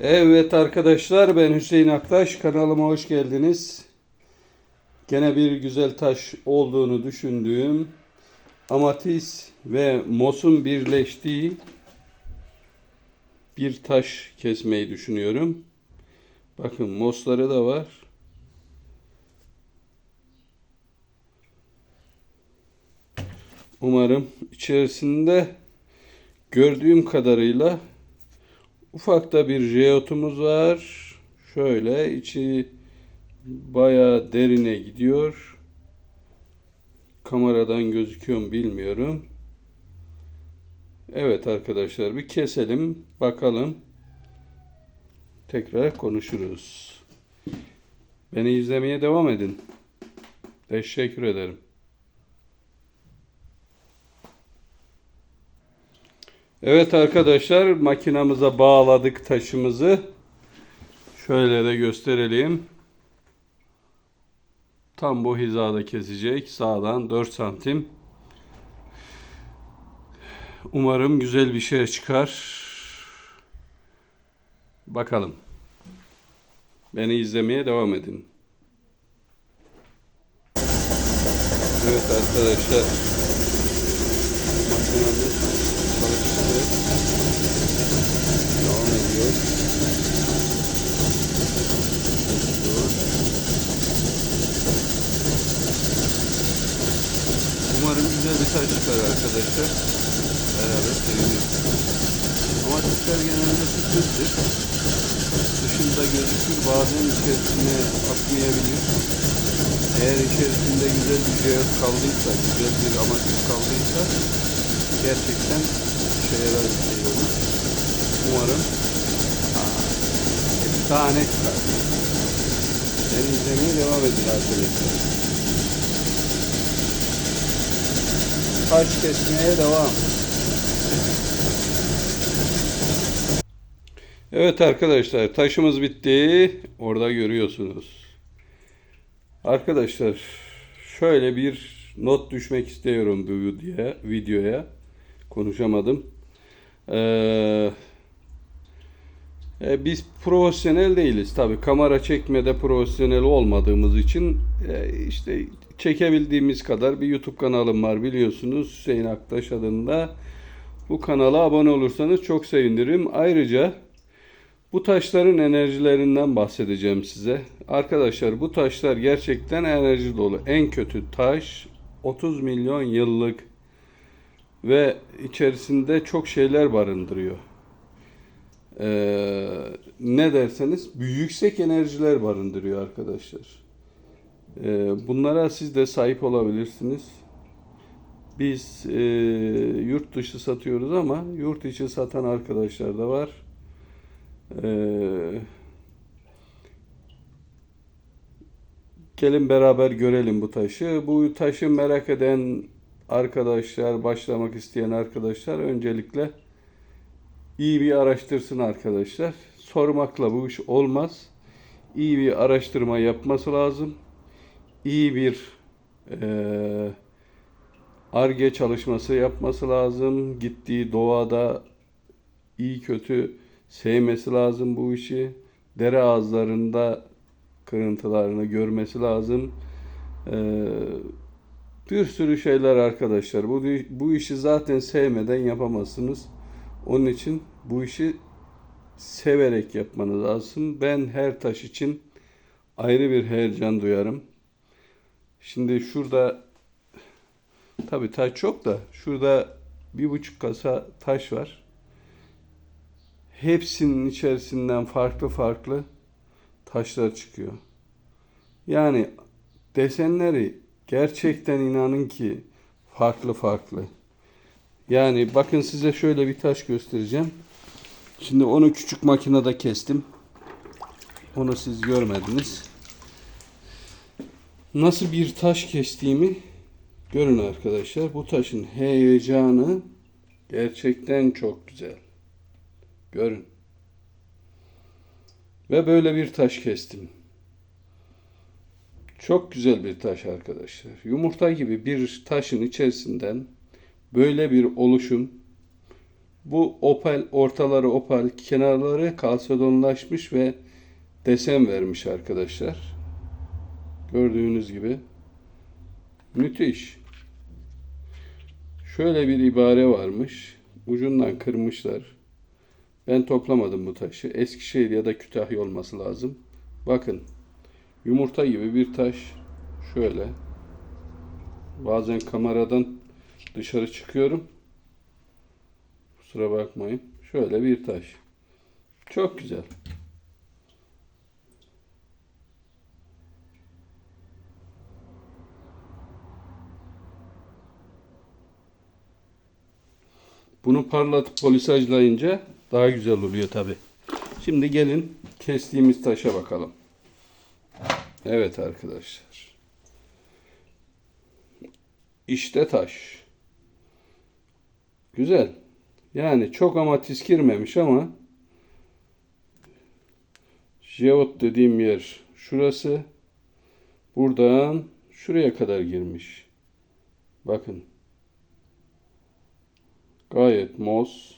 Evet arkadaşlar ben Hüseyin Aktaş kanalıma hoş geldiniz. Gene bir güzel taş olduğunu düşündüğüm amatis ve mos'un birleştiği bir taş kesmeyi düşünüyorum. Bakın mosları da var. Umarım içerisinde gördüğüm kadarıyla Ufak da bir jeotumuz var. Şöyle içi bayağı derine gidiyor. Kameradan gözüküyor mu bilmiyorum. Evet arkadaşlar bir keselim bakalım. Tekrar konuşuruz. Beni izlemeye devam edin. Teşekkür ederim. Evet arkadaşlar makinamıza bağladık taşımızı. Şöyle de gösterelim. Tam bu hizada kesecek. Sağdan 4 santim. Umarım güzel bir şey çıkar. Bakalım. Beni izlemeye devam edin. Evet arkadaşlar. Taş çıkar arkadaşlar. Beraber seviniriz. Ama genelde sürprizdir. Dışında gözükür bazen içerisine atmayabilir. Eğer içerisinde güzel bir cevap kaldıysa, güzel bir amaçlık kaldıysa gerçekten işe yarar bir şey olur. Umarım aa, efsane çıkar. İzlemeye devam edin arkadaşlar. Taş kesmeye devam. Evet arkadaşlar taşımız bitti. Orada görüyorsunuz. Arkadaşlar şöyle bir not düşmek istiyorum bu videoya. videoya. Konuşamadım. Ee, e, biz profesyonel değiliz tabi. Kamera çekmede profesyonel olmadığımız için e, işte çekebildiğimiz kadar bir YouTube kanalım var biliyorsunuz. Hüseyin Aktaş adında. Bu kanala abone olursanız çok sevinirim. Ayrıca bu taşların enerjilerinden bahsedeceğim size. Arkadaşlar bu taşlar gerçekten enerji dolu. En kötü taş 30 milyon yıllık ve içerisinde çok şeyler barındırıyor. Ee, ne derseniz yüksek enerjiler barındırıyor arkadaşlar. Ee, bunlara siz de sahip olabilirsiniz. Biz e, yurt dışı satıyoruz ama yurt içi satan arkadaşlar da var. Ee, gelin beraber görelim bu taşı. Bu taşı merak eden arkadaşlar, başlamak isteyen arkadaşlar öncelikle iyi bir araştırsın arkadaşlar. Sormakla bu iş olmaz. İyi bir araştırma yapması lazım. İyi bir eee ARGE çalışması yapması lazım. Gittiği doğada iyi kötü sevmesi lazım bu işi. Dere ağızlarında kırıntılarını görmesi lazım. Ee, bir sürü şeyler arkadaşlar. Bu, bu işi zaten sevmeden yapamazsınız. Onun için bu işi severek yapmanız lazım. Ben her taş için ayrı bir heyecan duyarım. Şimdi şurada tabi taş çok da şurada bir buçuk kasa taş var. Hepsinin içerisinden farklı farklı taşlar çıkıyor. Yani desenleri gerçekten inanın ki farklı farklı. Yani bakın size şöyle bir taş göstereceğim. Şimdi onu küçük makinede kestim. Onu siz görmediniz. Nasıl bir taş kestiğimi görün arkadaşlar. Bu taşın heyecanı gerçekten çok güzel. Görün. Ve böyle bir taş kestim. Çok güzel bir taş arkadaşlar. Yumurta gibi bir taşın içerisinden böyle bir oluşum Bu opal, ortaları opal, kenarları kalsedonlaşmış ve desen vermiş arkadaşlar. Gördüğünüz gibi. Müthiş. Şöyle bir ibare varmış. Ucundan kırmışlar. Ben toplamadım bu taşı. Eskişehir ya da Kütahya olması lazım. Bakın. Yumurta gibi bir taş. Şöyle. Bazen kameradan dışarı çıkıyorum. Kusura bakmayın. Şöyle bir taş. Çok güzel. Bunu parlatıp polisajlayınca daha güzel oluyor tabi. Şimdi gelin kestiğimiz taşa bakalım. Evet arkadaşlar. İşte taş. Güzel. Yani çok amatist girmemiş ama Jeot dediğim yer şurası. Buradan şuraya kadar girmiş. Bakın. Gayet mos.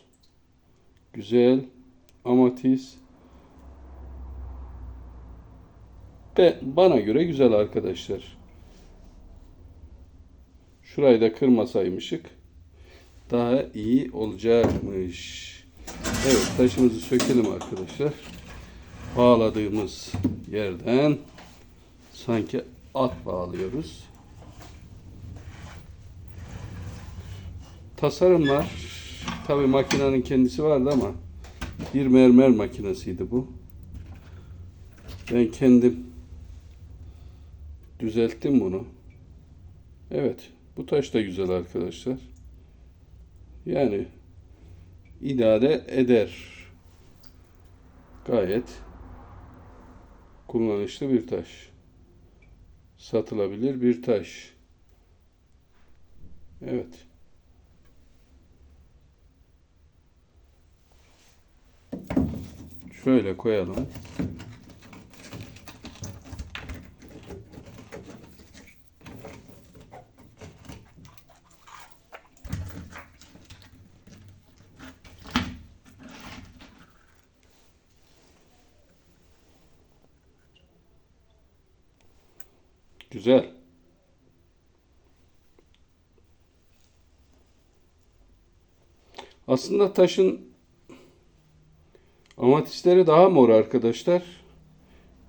Güzel. Amatist. Ve bana göre güzel arkadaşlar. Şurayı da kırmasaymışık daha iyi olacakmış. Evet taşımızı sökelim arkadaşlar. Bağladığımız yerden sanki at bağlıyoruz. Tasarımlar tabi makinenin kendisi vardı ama bir mermer makinesiydi bu. Ben kendim düzelttim bunu. Evet bu taş da güzel arkadaşlar. Yani idare eder. Gayet kullanışlı bir taş. Satılabilir bir taş. Evet. Şöyle koyalım. Güzel. Aslında taşın amatistleri daha mor arkadaşlar.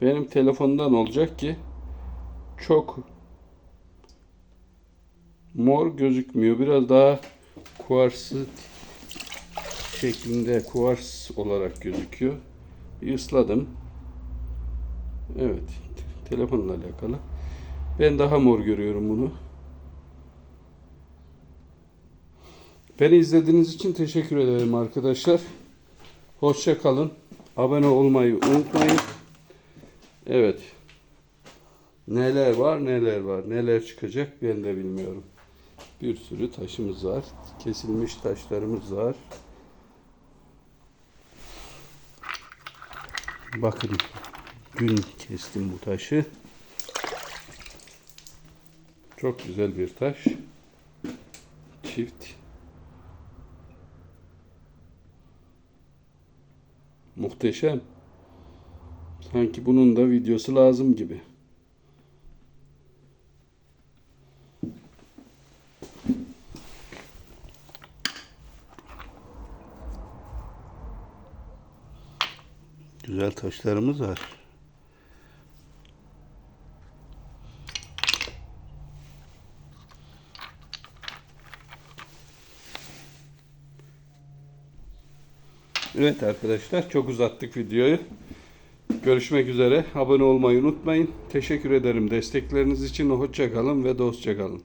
Benim telefondan olacak ki çok mor gözükmüyor. Biraz daha kuarsı şeklinde kuvars olarak gözüküyor. Bir ısladım. Evet. Telefonla alakalı. Ben daha mor görüyorum bunu. Beni izlediğiniz için teşekkür ederim arkadaşlar. Hoşça kalın. Abone olmayı unutmayın. Evet. Neler var neler var. Neler çıkacak ben de bilmiyorum. Bir sürü taşımız var. Kesilmiş taşlarımız var. Bakın dün kestim bu taşı. Çok güzel bir taş. Çift. Muhteşem. Sanki bunun da videosu lazım gibi. Güzel taşlarımız var. Evet arkadaşlar çok uzattık videoyu. Görüşmek üzere. Abone olmayı unutmayın. Teşekkür ederim destekleriniz için. Hoşça kalın ve dostça kalın.